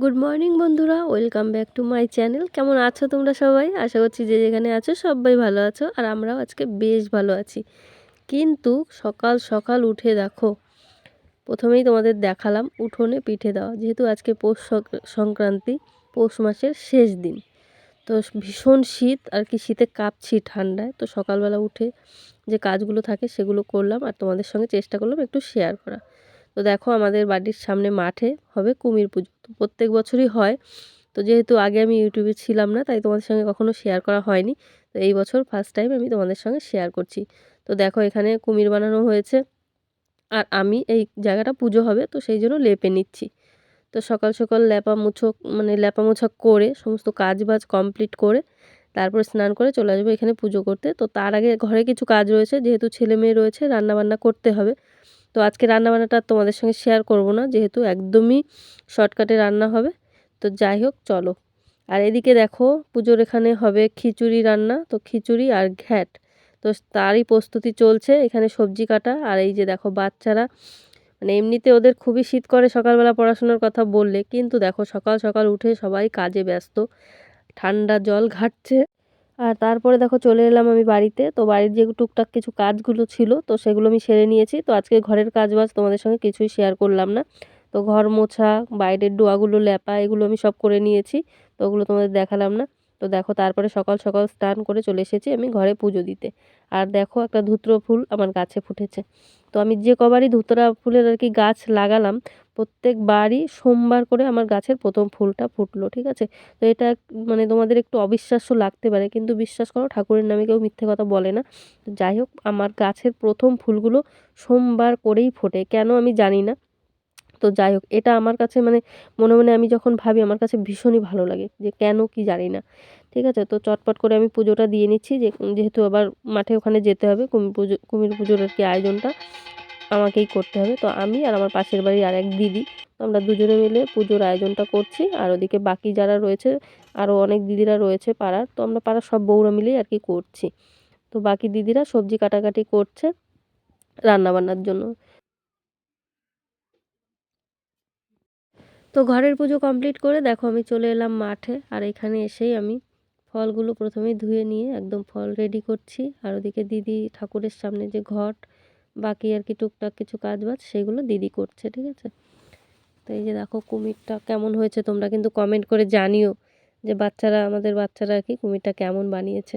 Good morning বন্ধুরা। Welcome back to my channel কেমন আছো তোমরা সবাই? আশা করছি যে যেখানে আছো সবাই ভালো আছো, আর আমরাও আজকে বেশ ভালো আছি। কিন্তু সকাল সকাল উঠে দেখো, প্রথমেই তোমাদের দেখালাম উঠোনে পিঠে দেওয়া। যেহেতু আজকে পৌষ সক- সংক্রান্তি, পৌষ মাসের শেষ দিন। তো ভীষণ শীত, আর কি শীতে কাঁপছি ঠান্ডায়। তো সকালবেলা উঠে যে কাজগুলো থাকে সেগুলো করলাম, আর তোমাদের সঙ্গে চেষ্টা করলাম একটু শেয়ার করা। তো দেখো আমাদের বাড়ির সামনে মাঠে হবে কুমির পুজো। তো প্রত্যেক বছরই হয়। তো যেহেতু আগে আমি ইউটিউবে ছিলাম না, তাই তোমাদের সঙ্গে কখনো শেয়ার করা হয়নি। তো এই বছর ফার্স্ট টাইম আমি তোমাদের সঙ্গে শেয়ার করছি। তো দেখো এখানে কুমির বানানো হয়েছে। আর আমি এই জায়গাটা পুজো হবে, তো সেই জন্য লেপে নিচ্ছি। তো সকাল সকাল ল্যাপা মুছো মানে ল্যাপা মোছা করে, সমস্ত কাজ বাজ কমপ্লিট করে, তারপর স্নান করে চলে আসব এখানে পুজো করতে। তো তার আগে ঘরে কিছু কাজ রয়েছে, যেহেতু ছেলে মেয়ে রয়েছে, রান্নাবান্না করতে হবে। তো আজকে রান্নাবান্নাটা তোমাদের সঙ্গে শেয়ার করব না, যেহেতু একদমই শর্টকাটে রান্না হবে। তো যাই হোক, চলো। আর এদিকে দেখো, পুজোর এখানে হবে খিচুড়ি রান্না, তো খিচুড়ি আর ঘ্যাট। তো তারই প্রস্তুতি চলছে, এখানে সবজি কাটা। আর এই যে দেখো, বাচ্চারা মানে এমনিতে ওদের খুবই শীত করে সকালবেলা পড়াশোনার কথা বললে, কিন্তু দেখো সকাল সকাল উঠে সবাই কাজে ব্যস্ত। ঠান্ডা জল ঘাটছে। আর তারপরে দেখো চলে এলাম আমি বাড়িতে। তো বাড়ির যে টুকটাক কিছু কাজগুলো ছিল, তো সেগুলো আমি সেরে নিয়েছি। তো আজকে ঘরের কাজ বাজ তোমাদের সঙ্গে কিছুই শেয়ার করলাম না। তো ঘর মোছা, বাইরের ডোয়াগুলো ল্যাপা এগুলো আমি সব করে নিয়েছি। তো ওগুলো তোমাদের দেখালাম না। তো দেখো তারপরে সকাল সকাল স্নান করে চলে এসেছি আমি ঘরে পুজো দিতে। আর দেখো একটা ধুত্র ফুল আমার গাছে ফুটেছে। তো আমি যে কবারই ধুতরা ফুলের আর কি গাছ লাগালাম, প্রত্যেকবারই সোমবার করে আমার গাছের প্রথম ফুলটা ফুটলো, ঠিক আছে? তো এটা মানে তোমাদের একটু অবিশ্বাস্য লাগতে পারে, কিন্তু বিশ্বাস করো ঠাকুরের নামে কেউ মিথ্যে কথা বলে না। যাই হোক, আমার গাছের প্রথম ফুলগুলো সোমবার করেই ফোটে। কেন আমি জানি না। তো যাই হোক, এটা আমার কাছে মানে মনে মনে আমি যখন ভাবি আমার কাছে ভীষণই ভালো লাগে যে কেন কি জানি না। ঠিক আছে? তো চটপট করে আমি পুজোটা দিয়ে নিচ্ছি যে, যেহেতু আবার মাঠে ওখানে যেতে হবে, কুমির পুজো, কুমির পুজোর আর কি আয়োজনটা আমাকেই করতে হবে। তো আমি আর আমার পাশের বাড়ির আর এক দিদি আমরা দুজনে মিলে পুজোর আয়োজনটা করছি। আর ওদিকে বাকি যারা রয়েছে আরও অনেক দিদিরা রয়েছে পাড়ার, তো আমরা পাড়ার সব বউরা মিলেই আর কি করছি। তো বাকি দিদিরা সবজি কাটাকাটি করছে রান্নাবান্নার জন্য। তো ঘরের পুজো কমপ্লিট করে দেখো আমি চলে এলাম মাঠে, আর এখানে এসেই আমি ফলগুলো প্রথমেই ধুয়ে নিয়ে একদম ফল রেডি করছি। আর ওদিকে দিদি ঠাকুরের সামনে যে ঘট, বাকি আর কি টুকটাক কিছু কাজ বাজ সেগুলো দিদি করছে, ঠিক আছে? তো এই যে দেখো কুমিরটা কেমন হয়েছে, তোমরা কিন্তু কমেন্ট করে জানিও যে বাচ্চারা, আমাদের বাচ্চারা আর কি কুমিরটা কেমন বানিয়েছে।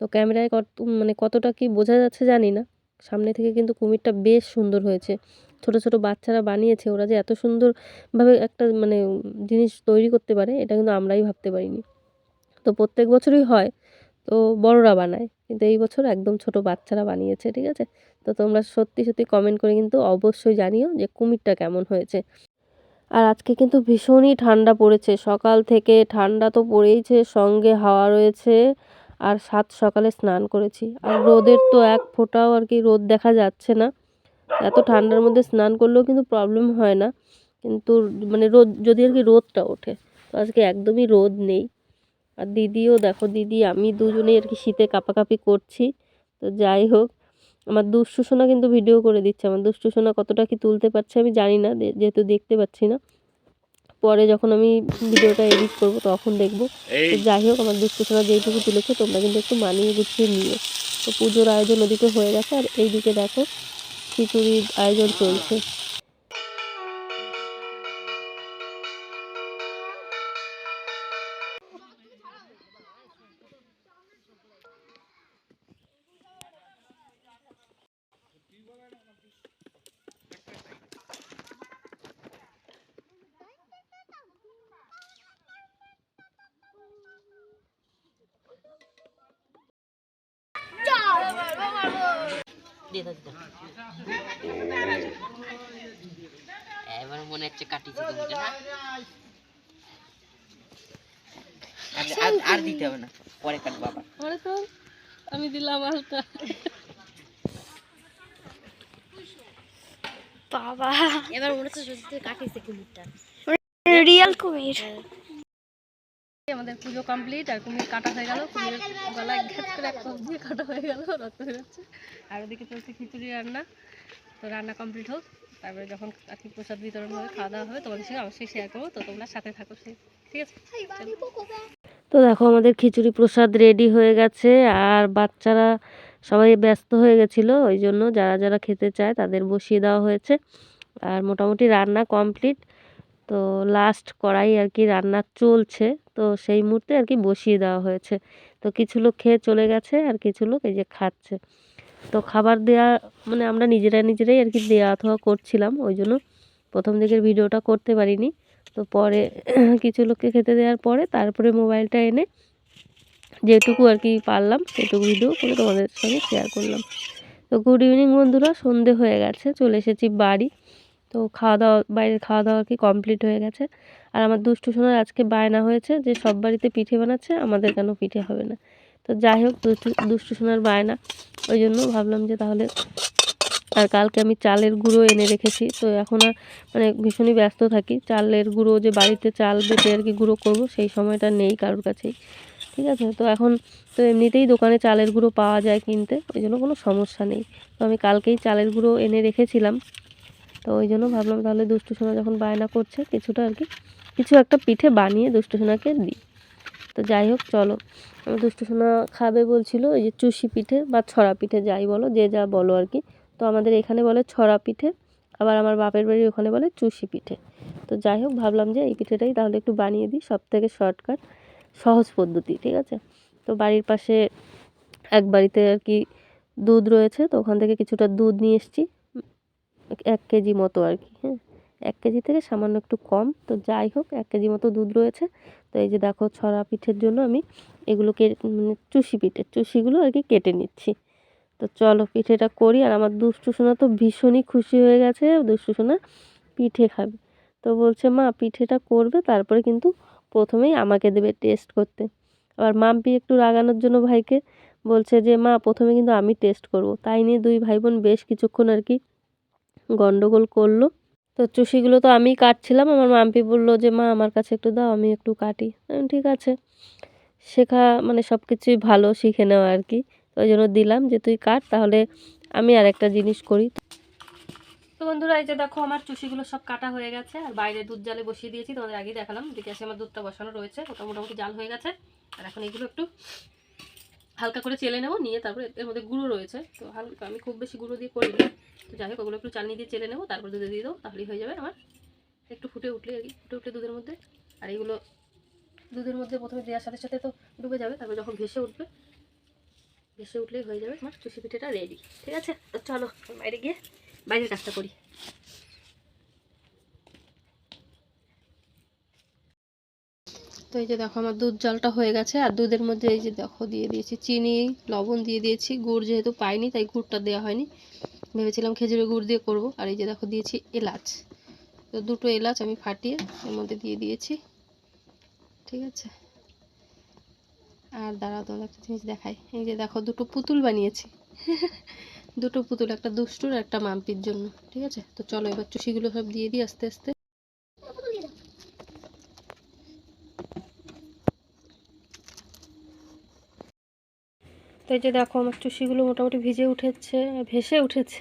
তো ক্যামেরায় কত মানে কতটা কি বোঝা যাচ্ছে জানি না। সামনে থেকে কিন্তু কুমিরটা বেশ সুন্দর হয়েছে। ছোট ছোট বাচ্চারা বানিয়েছে, ওরা যে এত সুন্দরভাবে একটা মানে জিনিস তৈরি করতে পারে, এটা কিন্তু আমরাই ভাবতে পারিনি। তো প্রত্যেক বছরই হয়, তো বড়রা বানায়, কিন্তু এই বছর একদম ছোট বাচ্চারা বানিয়েছে, ঠিক আছে? তো তোমরা সত্যি সত্যি কমেন্ট করে কিন্তু অবশ্যই জানিও যে কুমিরটা কেমন হয়েছে। আর আজকে কিন্তু ভীষণই ঠান্ডা পড়েছে, সকাল থেকে ঠান্ডা তো পড়েইছে, সঙ্গে হাওয়া রয়েছে। আর সাত সকালে স্নান করেছি। আর রোদের তো এক ফোঁটাও আর কি রোদ দেখা যাচ্ছে না। এত ঠান্ডার মধ্যে স্নান করলেও কিন্তু প্রবলেম হয় না। কিন্তু মানে রোদ, যদি আর কি রোদটা ওঠে, তো আজকে একদমই রোদ নেই। আর দিদিও দেখো, দিদি, আমি দুজনেই আর কি শীতে কাঁপাকাঁপি করছি। তো যাই হোক, আমার দুষ্টু সোনা কিন্তু ভিডিও করে দিচ্ছে। আমার দুষ্টু সোনা কতটা কি তুলতে পারছে আমি জানি না যেহেতু দেখতে পাচ্ছি না। পরে যখন আমি ভিডিওটা এডিট করব তখন দেখব। যাই হোক আমার দুঃখ সোনা যেইটুকু তুলেছে তোমরা কিন্তু একটু মানিয়ে গুছিয়ে নিও। তো পুজোর আয়োজন ওদিকে হয়ে গেছে আর এইদিকে দেখো খিচুড়ির আয়োজন চলছে। এবার মনে হচ্ছে কাটিছে না? আর- দিতে হবে না পরে পরে তো আমি দিলাম আলটা। বাবা। এবার মনে হচ্ছে সত্যি কাটিছে কুমিরটা। রিয়েল কুমির। আমাদের পুজো কমপ্লিট আর কুমির কাটা হয়ে গেল। কুমিরের গলায় ঘ্যাত করে এক কোপ দিয়ে কাটা হয়ে গেল, রক্ত বেরোচ্ছে। আর ওদিকে চলছে খিচুড়ি রান্না। তো রান্না কমপ্লিট হোক। তারপরে যখন আর কি প্রসাদ বিতরণ হবে, খাওয়া দাওয়া হবে, তোমাদের সঙ্গে অবশ্যই শেয়ার করব। তো তোমরা সাথে থাকো সেই ঠিক আছে? তো দেখো, আমাদের খিচুড়ি প্রসাদ রেডি হয়ে গেছে। আর বাচ্চারা সবাই ব্যস্ত হয়ে গেছিল, ওই জন্য যারা যারা খেতে চায় তাদের বসিয়ে দেওয়া হয়েছে। আর মোটামুটি রান্না কমপ্লিট তো লাস্ট কড়াই আর কি রান্না চলছে। তো সেই মুহূর্তে আর কি বসিয়ে দেওয়া হয়েছে। তো কিছু লোক খেয়ে চলে গেছে আর কিছু লোক এই যে খাচ্ছে। তো খাবার দেওয়া মানে আমরা নিজেরা নিজেরাই আর কি দেওয়া অথবা করছিলাম, ওই জন্য প্রথম দিকের ভিডিওটা করতে পারিনি। তো পরে কিছু লোককে খেতে দেওয়ার পরে তারপরে মোবাইলটা এনে যেটুকু আর কি পারলাম, সেটুকু ভিডিও করে তোমাদের সঙ্গে শেয়ার করলাম। তো গুড ইভিনিং বন্ধুরা, সন্ধে হয়ে গেছে, চলে এসেছি বাড়ি। তো খাওয়া দাওয়া, বাইরের খাওয়া দাওয়া কি কমপ্লিট হয়ে গেছে। আর আমার দুষ্টু সোনার আজকে বায়না হয়েছে যে সব বাড়িতে পিঠে বানাচ্ছে, আমাদের কেন পিঠে হবে না? তো যাই হোক, দুষ্টু দুষ্টু সোনার বায়না। ওই জন্য ভাবলাম যে তাহলে আর কালকে আমি চালের গুঁড়ো এনে রেখেছি, তো এখন আর মানে ভীষণই ব্যস্ত থাকি। চালের গুঁড়ো যে বাড়িতে চাল বেটে আর কি গুঁড়ো করব, সেই সময়টা নেই কারোর কাছেই। ঠিক আছে? তো এখন তো এমনিতেই দোকানে চালের গুঁড়ো পাওয়া যায় কিনতে, ওই জন্য কোনো সমস্যা নেই। তো আমি কালকেই চালের গুঁড়ো এনে রেখেছিলাম। তো ওই জন্য ভাবলাম তাহলে দুষ্টু সোনা যখন বায়না করছে, কিছুটা আর কি কিছু একটা পিঠে বানিয়ে দুষ্টু সোনাকে দিই। তো যাই হোক, চলো। আমার দুষ্টু সোনা খাবে বলছিল, ওই যে চুষি পিঠে বা ছড়া পিঠে যাই বলো, যে যা বলো আর কি। তো আমাদের এখানে বলে ছড়া পিঠে, আবার আমার বাপের বাড়ির ওখানে বলে চুষি পিঠে। তো যাই হোক, ভাবলাম যে এই পিঠেটাই তাহলে একটু বানিয়ে দিই সব থেকে শর্টকাট, সহজ পদ্ধতি, ঠিক আছে? তো বাড়ির পাশে এক বাড়িতে আর কি দুধ রয়েছে, তো ওখান থেকে কিছুটা দুধ নিয়ে এসেছি, এক কেজি মতো আর কি হ্যাঁ। এক কেজি থেকে সামান্য একটু কম। তো যাই হোক, এক কেজি মতো দুধ রয়েছে। তো এই যে দেখো ছড়া পিঠের জন্য আমি এগুলোকে মানে চুষি পিঠে, চুষিগুলো আর কি কেটে নিচ্ছি। তো চলো পিঠেটা করি। আর আমার দুষ্টু সোনা তো ভীষণই খুশি হয়ে গেছে। দুষ্টু সোনা পিঠে খাবে। তো বলছে, মা, পিঠেটা করবে, তারপরে কিন্তু প্রথমেই আমাকে দেবে টেস্ট করতে। আবার মাম্পি একটু রাগানোর জন্য ভাইকে বলছে যে, মা, প্রথমে কিন্তু আমি টেস্ট করব। তাই নিয়ে দুই ভাই বোন বেশ কিছুক্ষণ আর কি গন্ডগোল করল। তো চুষিগুলো তো আমিই কাটছিলাম। আমার মাম্পি বলল যে, মা, আমার কাছে একটু দাও, আমি একটু কাটি। আমি ঠিক আছে। শেখা মানে সব কিছুই ভালো শিখে নেওয়া আর কি। ওই জন্য দিলাম যে, তুই কাট, তাহলে আমি আর একটা জিনিস করি। তো বন্ধুরা, এই যে দেখো, আমার চুষিগুলো সব কাটা হয়ে গেছে। আর বাইরে দুধ জালে বসিয়ে দিয়েছি, তোমাদের আগেই দেখালাম। দেখে আসে আমার দুধটা বসানো রয়েছে ওটা মোটামুটি জাল হয়ে গেছে। আর এখন এগুলো একটু হালকা করে চেলে নেব, নিয়ে তারপরে এর মধ্যে গুঁড়ো রয়েছে। তো হালকা, আমি খুব বেশি গুঁড়ো দিয়ে করি না তো যাই হোক, ওগুলো একটু চালনি দিয়ে চেলে নেব, তারপর দুধে দিয়ে দেবো, তাহলেই হয়ে যাবে আমার। একটু ফুটে উঠলে আর কি, ফুটে উঠলে দুধের মধ্যে। আর এইগুলো দুধের মধ্যে প্রথমে দেওয়ার সাথে সাথে তো ডুবে যাবে, তারপর যখন ভেসে উঠবে ভেসে উঠলেই হয়ে যাবে আমার চুষি পিঠেটা রেডি ঠিক আছে? তো চলো, বাইরে গিয়ে বাইরের কাজটা করি। তো এই যে দেখো আমার দুধ জলটা হয়ে গেছে, আর দুধের মধ্যে এই যে দেখো দিয়ে দিয়েছি চিনি, লবণ দিয়ে দিয়েছি, গুড় যেহেতু পাইনি তাই গুড়টা দেওয়া হয়নি। ভেবেছিলাম খেজুরের গুড় দিয়ে করব, আর এই যে দেখো দিয়েছি এলাচ। তো দুটো এলাচ আমি ফাটিয়ে এর মধ্যে দিয়ে দিয়েছি, ঠিক আছে? আর দাঁড়াও তোমাদের একটা জিনিস দেখাই, এই যে দেখো দুটো পুতুল বানিয়েছি। দুটো পুতুল, একটা দুষ্টুর একটা মাম্পির জন্য, ঠিক আছে? তো চলো এবার চুষিগুলো সব দিয়ে দিই আস্তে আস্তে তো এই যে দেখো আমার চুষিগুলো মোটামুটি ভিজে উঠেছে, ভেসে উঠেছে।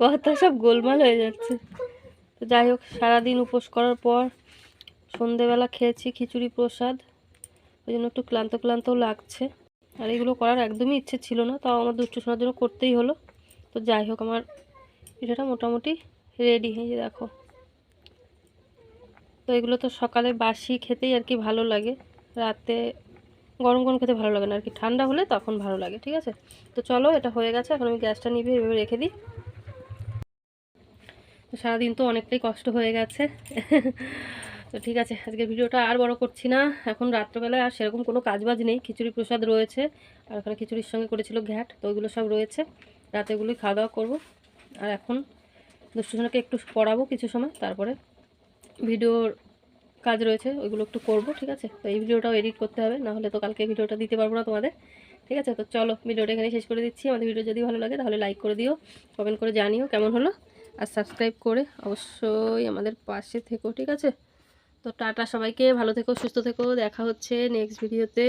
কথা সব গোলমাল হয়ে যাচ্ছে। তো যাই হোক, সারাদিন উপোস করার পর সন্ধেবেলা খেয়েছি খিচুড়ি প্রসাদ। ওই জন্য একটু ক্লান্ত ক্লান্তও লাগছে। আর এগুলো করার একদমই ইচ্ছে ছিল না, তাও আমার দুষ্টু শোনার জন্য করতেই হলো। তো যাই হোক, আমার পিঠাটা মোটামুটি রেডি হয়ে দেখো। তো এগুলো তো সকালে বাসি খেতেই আর কি ভালো লাগে। রাতে গরম গরম খেতে ভালো লাগে না। আর কি ঠান্ডা হলে তখন ভালো লাগে, ঠিক আছে? তো চলো, এটা হয়ে গেছে। এখন আমি গ্যাসটা নিভিয়ে এভাবে রেখে দিই। তো সারাদিন তো অনেকটাই কষ্ট হয়ে গেছে। তো ঠিক আছে, আজকে ভিডিওটা আর বড় করছি না। এখন রাত্রবেলায় আর সেরকম কোনো কাজবাজ নেই। খিচুড়ি প্রসাদ রয়েছে। আর ওখানে খিচুড়ির সঙ্গে করেছিল ঘ্যাট, তো ওইগুলো সব রয়েছে। রাতে ওগুলোই খাওয়া দাওয়া করব। আর এখন দুষ্টুজনকে একটু পড়াবো কিছু সময়, তারপরে ভিডিওর কাজ রয়েছে, ওইগুলো একটু করব, ঠিক আছে? তো এই ভিডিওটাও এডিট করতে হবে, না হলে তো কালকে ভিডিওটা দিতে পারব না তোমাদের, ঠিক আছে? তো চলো, ভিডিওটা এখানে শেষ করে দিচ্ছি। আমাদের ভিডিও যদি ভালো লাগে, তাহলে লাইক করে দিও কমেন্ট করে জানিও কেমন হলো, আর সাবস্ক্রাইব করে অবশ্যই আমাদের পাশে থেকো, ঠিক আছে? তো টাটা সবাইকে, ভালো থেকো, সুস্থ থেকো, দেখা হচ্ছে নেক্সট ভিডিওতে